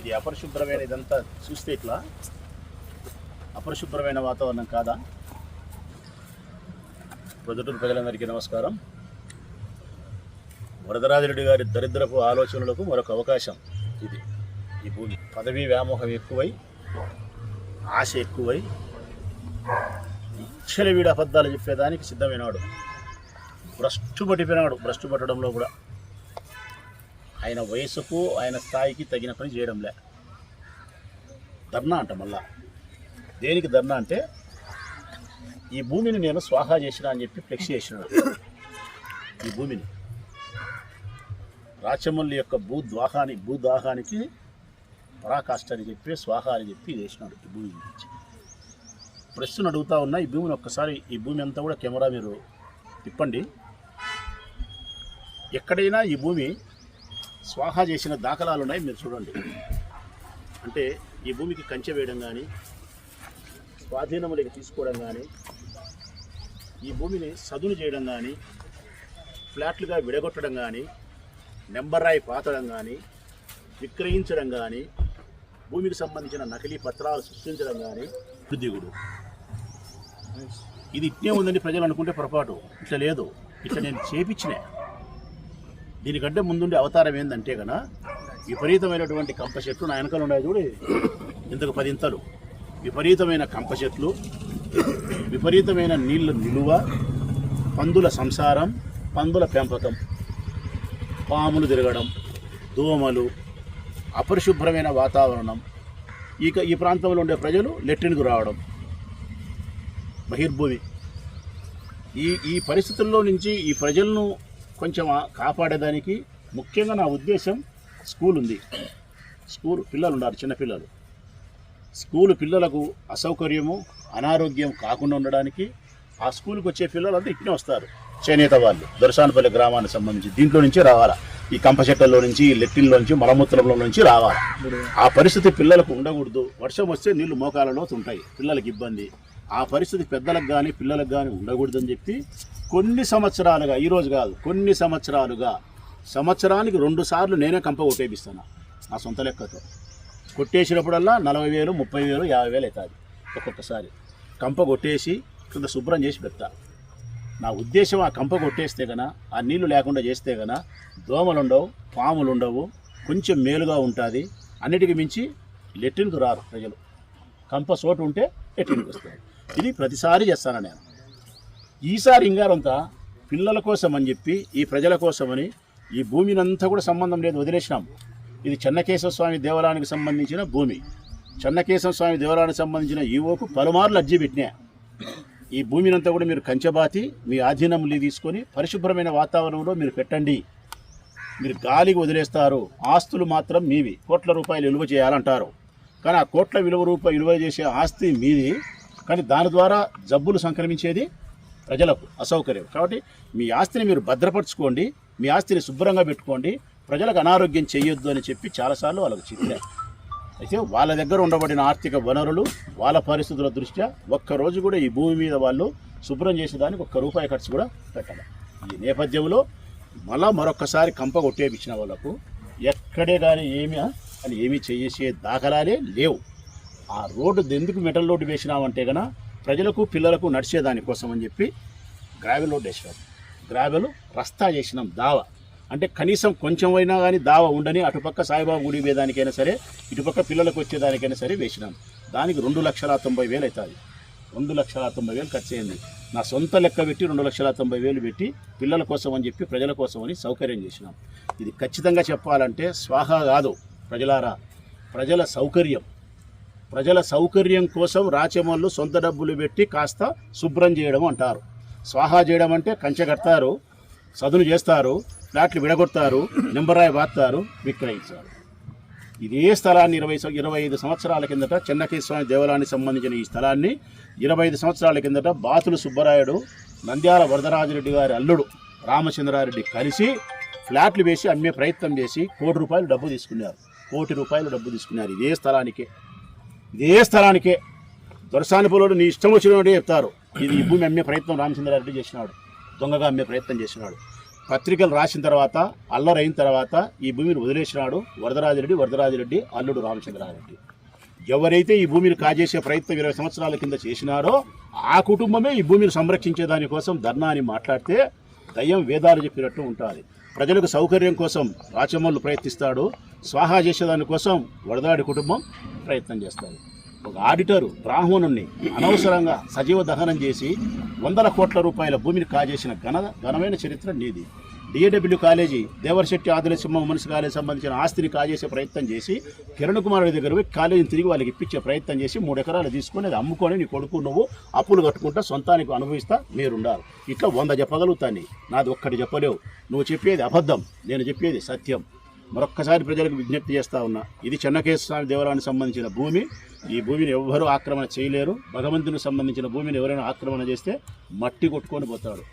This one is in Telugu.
ఇది అపరిశుభ్రమైన ఇదంతా చూస్తే ఇట్లా? అపరిశుభ్రమైన వాతావరణం కాదా? ప్రొద్దుటూరు ప్రజలందరికీ నమస్కారం. వరదరాజరెడ్డి గారి దరిద్రపు ఆలోచనలకు మరొక అవకాశం ఇది. ఈ భూమి పదవీ వ్యామోహం ఎక్కువై ఆశ ఎక్కువై ఇచ్చల వీడు అబద్ధాలు చెప్పేదానికి సిద్ధమైనాడు. భ్రష్టు పట్టిపోయినాడు. భ్రష్టు పట్టడంలో కూడా ఆయన వయసుకు ఆయన స్థాయికి తగిన పని చేయడంలే. ధర్నా అంట మళ్ళా. దేనికి ధర్నా అంటే ఈ భూమిని నేను స్వాహా చేసిన అని చెప్పి ఫ్లెక్స్ చేసినాడు. ఈ భూమిని. రాచమల్లి యొక్క భూద్వాహాని భూదాహానికి పరాకాష్ట అని చెప్పి స్వాహ అని చెప్పి చేసినాడు ఈ భూమి గురించి. ప్రశ్న అడుగుతా ఉన్నా ఈ భూమిని ఒక్కసారి ఈ భూమి అంతా కూడా కెమెరా మీరు తిప్పండి. ఎక్కడైనా ఈ భూమి స్వాహా చేసిన దాఖలాలు ఉన్నాయి మీరు చూడండి. అంటే ఈ భూమికి కంచె వేయడం కానీ స్వాధీనములకి తీసుకోవడం కానీ ఈ భూమిని సదును చేయడం కానీ ఫ్లాట్లుగా విడగొట్టడం కానీ నెంబర్ రాయి పాతడం కానీ విక్రయించడం కానీ భూమికి సంబంధించిన నకిలీ పత్రాలు సృష్టించడం కానీ దిగుడు ఇది ఇట్నే ఉందని ప్రజలు అనుకుంటే పొరపాటు. ఇట్లా లేదు. ఇట్లా నేను చేపించినా. దీనికంటే ముందుండే అవతారం ఏంటంటే కదా విపరీతమైనటువంటి కంప చెట్లు నా వెనకాల ఉన్నాయి చూడు. ఇంతకు పదింతలు విపరీతమైన కంప చెట్లు విపరీతమైన నీళ్ళ నిలువ పందుల సంసారం పందుల పెంపకం పాములు తిరగడం దోమలు అపరిశుభ్రమైన వాతావరణం. ఇక ఈ ప్రాంతంలో ఉండే ప్రజలు లెట్రిన్కు రావడం. బహిర్భూమి. ఈ ఈ పరిస్థితుల్లో నుంచి ఈ ప్రజలను కొంచెం కాపాడేదానికి ముఖ్యంగా నా ఉద్దేశం స్కూల్ ఉంది స్కూల్ పిల్లలు. ఉన్నారు చిన్నపిల్లలు స్కూల్ పిల్లలకు అసౌకర్యము అనారోగ్యం కాకుండా ఉండడానికి ఆ స్కూల్కి వచ్చే పిల్లలంతా ఇట్నే వస్తారు. చేనేత వాళ్ళు దొరసానపల్లి గ్రామానికి సంబంధించి దీంట్లో నుంచి రావాలా? ఈ కంప చెట్లలో నుంచి ఈ లెట్టిన్లో నుంచి మలమూత్రంలో నుంచి రావాలి? ఆ పరిస్థితి పిల్లలకు ఉండకూడదు. వర్షం వస్తే నీళ్ళు మోకాలలో ఉంటాయి పిల్లలకి ఇబ్బంది. ఆ పరిస్థితి పెద్దలకు కానీ పిల్లలకు కానీ ఉండకూడదని చెప్పి కొన్ని సంవత్సరాలుగా ఈరోజు కాదు కొన్ని సంవత్సరాలుగా సంవత్సరానికి రెండు సార్లు నేనే కంప కొట్టేపిస్తాను. నా సొంత లెక్కతో. కొట్టేసినప్పుడల్లా నలభై వేలు ముప్పై వేలు యాభై వేలు అవుతుంది ఒక్కొక్కసారి. కంప కొట్టేసి కింద శుభ్రం చేసి పెడతా. నా ఉద్దేశం ఆ కంప కొట్టేస్తే గన ఆ నీళ్ళు లేకుండా చేస్తే గన దోమలు ఉండవు పాములు ఉండవు కొంచెం మేలుగా ఉంటుంది. అన్నిటికి మించి లెట్రిన్కు రారు ప్రజలు. కంప చోటు ఉంటే లెట్రిన్కి వస్తారు ఇది ప్రతిసారి చేస్తాను నేను. ఈసారి ఇంగారంతా పిల్లల కోసం అని చెప్పి ఈ ప్రజల కోసమని ఈ భూమిని అంతా కూడా సంబంధం లేదు వదిలేసినాం. ఇది చెన్నకేశవ స్వామి దేవాలయానికి సంబంధించిన భూమి. చెన్నకేశవ స్వామి దేవాలయానికి సంబంధించిన ఈవోకు పలుమార్లు అర్జీ పెట్టినా. ఈ భూమిని అంతా కూడా మీరు కంచబాతి మీ ఆధీనంలో తీసుకొని పరిశుభ్రమైన వాతావరణంలో మీరు పెట్టండి. మీరు గాలికి వదిలేస్తారు. ఆస్తులు మాత్రం మీవి. కోట్ల రూపాయలు విలువ చేయాలంటారు. కానీ ఆ కోట్ల విలువ రూపాయలు విలువ చేసే ఆస్తి మీది. కానీ దాని ద్వారా జబ్బులు సంక్రమించేది ప్రజలకు అసౌకర్యం. కాబట్టి మీ ఆస్తిని మీరు భద్రపరచుకోండి మీ ఆస్తిని శుభ్రంగా పెట్టుకోండి ప్రజలకు అనారోగ్యం చేయొద్దు అని చెప్పి చాలాసార్లు వాళ్ళకు చెప్పారు. అయితే వాళ్ళ దగ్గర ఉండబడిన ఆర్థిక వనరులు వాళ్ళ పరిస్థితుల దృష్ట్యా ఒక్కరోజు కూడా ఈ భూమి మీద వాళ్ళు శుభ్రం చేసేదానికి ఒక్క రూపాయి ఖర్చు కూడా పెట్టాలి. ఈ నేపథ్యంలో మళ్ళా మరొక్కసారి కంప కొట్టేపించిన వాళ్ళకు ఎక్కడే కానీ ఏమీ అని ఏమీ చేసే దాఖలాలే లేవు. ఆ రోడ్డు ఎందుకు మెటల్ రోడ్డు వేసినామంటే గన ప్రజలకు పిల్లలకు నడిచేదానికోసం అని చెప్పి గ్రావెల్ రోడ్డు వేసినాం. గ్రావెల్ రస్తా చేసినాం దావ. అంటే కనీసం కొంచెం అయినా కానీ దావ ఉండని అటుపక్క సాయిబాబా గుడి వేదానికైనా సరే ఇటుపక్క పిల్లలకు వచ్చేదానికైనా సరే వేసినాం. దానికి రెండు లక్షల తొంభై వేలు అవుతుంది. రెండు లక్షల తొంభై వేలు ఖర్చు అయింది. నా సొంత లెక్క పెట్టి రెండు లక్షల తొంభై వేలు పెట్టి పిల్లల కోసం అని చెప్పి ప్రజల కోసం అని సౌకర్యం చేసినాం. ఇది ఖచ్చితంగా చెప్పాలంటే స్వాహా కాదు ప్రజలారా. ప్రజల సౌకర్యం. ప్రజల సౌకర్యం కోసం రాచమల్లు సొంత డబ్బులు పెట్టి కాస్త శుభ్రం చేయడం అంటారు. స్వాహా చేయడం అంటే కంచె కడతారు సదును చేస్తారు ఫ్లాట్లు విడగొడతారు నింబరాయి బాత్తారు విక్రయించారు. ఇదే స్థలాన్ని ఇరవై ఇరవై ఐదు సంవత్సరాల కిందట చెన్నకేశ్వర దేవాలయానికి సంబంధించిన ఈ స్థలాన్ని ఇరవై ఐదు సంవత్సరాల కిందట బాతులు సుబ్బరాయుడు నంద్యాల వరదరాజరెడ్డి గారి అల్లుడు రామచంద్రారెడ్డి కలిసి ఫ్లాట్లు వేసి అమ్మే ప్రయత్నం చేసి కోటి రూపాయలు డబ్బు తీసుకున్నారు. కోటి రూపాయలు డబ్బు తీసుకున్నారు ఇదే స్థలానికే. ఇదే స్థలానికే. దొరసాని పొలోడు నీ ఇష్టం వచ్చినట్టు చెప్తారు. ఇది ఈ భూమి అమ్మే ప్రయత్నం రామచంద్రారెడ్డి చేసినాడు. దొంగగా అమ్మే ప్రయత్నం చేసినాడు. పత్రికలు రాసిన తర్వాత అల్లరైన తర్వాత ఈ భూమిని వదిలేసినాడు వరదరాజిరెడ్డి వరదరాజిరెడ్డి అల్లుడు రామచంద్రారెడ్డి ఎవరైతే ఈ భూమిని కాజేసే ప్రయత్నం ఇరవై సంవత్సరాల కింద చేసినారో ఆ కుటుంబమే ఈ భూమిని సంరక్షించే దానికోసం ధర్నా అని మాట్లాడితే దయ్యం వేదాలు చెప్పినట్టు ఉంటుంది. ప్రజలకు సౌకర్యం కోసం రాచమల్లు ప్రయత్నిస్తాడు. స్వాహా చేసేదానికోసం వడదాడి కుటుంబం ప్రయత్నం చేస్తాడు. ఒక ఆడిటరు బ్రాహ్మణుణ్ణి అనవసరంగా సజీవ దహనం చేసి వందల కోట్ల రూపాయల భూమిని కాజేసిన ఘన ఘనమైన చరిత్ర నీది. DAW college Devarasetti Adilasimha women's college సంబంధించిన ఆస్తిని కాజేసే ప్రయత్నం చేసి కిరణ్ కుమార్ రెడ్డి దగ్గర పోయి కాలేజీని తిరిగి వాళ్ళకి ఇప్పించే ప్రయత్నం చేసి మూడు ఎకరాలు తీసుకొని అది అమ్ముకొని నీ కొడుకు నువ్వు అప్పులు కట్టుకుంటా సొంతానికి అనుభవిస్తా మీరుండాలి ఇట్లా వంద చెప్పగలుగుతాను నాది ఒక్కటి చెప్పలేవు. నువ్వు చెప్పేది అబద్ధం. నేను చెప్పేది సత్యం. మరొక్కసారి ప్రజలకు విజ్ఞప్తి చేస్తా ఉన్నా. ఇది చెన్నకేశ్వర స్వామి దేవాలయానికి సంబంధించిన భూమి. ఈ భూమిని ఎవ్వరూ ఆక్రమణ చేయలేరు. భగవంతునికి సంబంధించిన భూమిని ఎవరైనా ఆక్రమణ చేస్తే మట్టి కొట్టుకొని పోతాడు